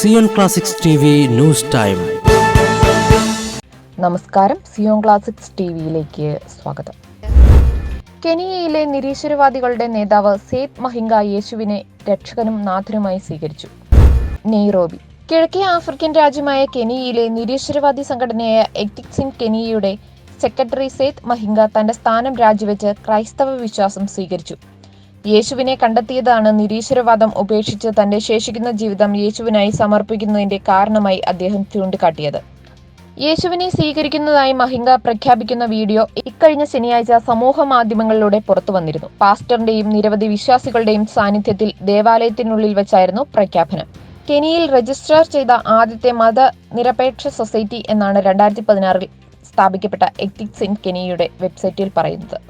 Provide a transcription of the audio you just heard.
Zion classics news time. നമസ്കാരം. Zion classics T വിയിലേക്ക് സ്വാഗതം. കെനിയയിലെ നിരീശ്വരവാദികളുടെ നേതാവ് സേത് മഹിംഗ യേശുവിനെ രക്ഷകനും നാഥനുമായി സ്വീകരിച്ചു. നെയ്റോബി. കിഴക്കേ ആഫ്രിക്കൻ രാജ്യമായ കെനിയയിലെ നിരീശ്വരവാദി സംഘടനയായ എക്ടിക്സിൻ കെനിയയുടെ സെക്രട്ടറി സേത് മഹിംഗ തന്റെ സ്ഥാനം രാജിവെച്ച് ക്രൈസ്തവ വിശ്വാസം സ്വീകരിച്ചു. യേശുവിനെ കണ്ടെത്തിയതാണ് നിരീശ്വരവാദം ഉപേക്ഷിച്ച് തന്റെ ശേഷിക്കുന്ന ജീവിതം യേശുവിനായി സമർപ്പിക്കുന്നതിന്റെ കാരണമായി അദ്ദേഹം ചൂണ്ടിക്കാട്ടിയത്. യേശുവിനെ സ്വീകരിക്കുന്നതായി മഹിംഗ പ്രഖ്യാപിക്കുന്ന വീഡിയോ ഇക്കഴിഞ്ഞ ശനിയാഴ്ച സമൂഹ മാധ്യമങ്ങളിലൂടെ പുറത്തു വന്നിരുന്നു. പാസ്റ്ററിന്റെയും നിരവധി വിശ്വാസികളുടെയും സാന്നിധ്യത്തിൽ ദേവാലയത്തിനുള്ളിൽ വെച്ചായിരുന്നു പ്രഖ്യാപനം. കെനിയിൽ രജിസ്റ്റർ ചെയ്ത ആദ്യത്തെ മത നിരപേക്ഷ സൊസൈറ്റി എന്നാണ് രണ്ടായിരത്തി പതിനാറിൽ സ്ഥാപിക്കപ്പെട്ട എത്തിക്സ് ഇൻ കെനിയയുടെ വെബ്സൈറ്റിൽ പറയുന്നത്.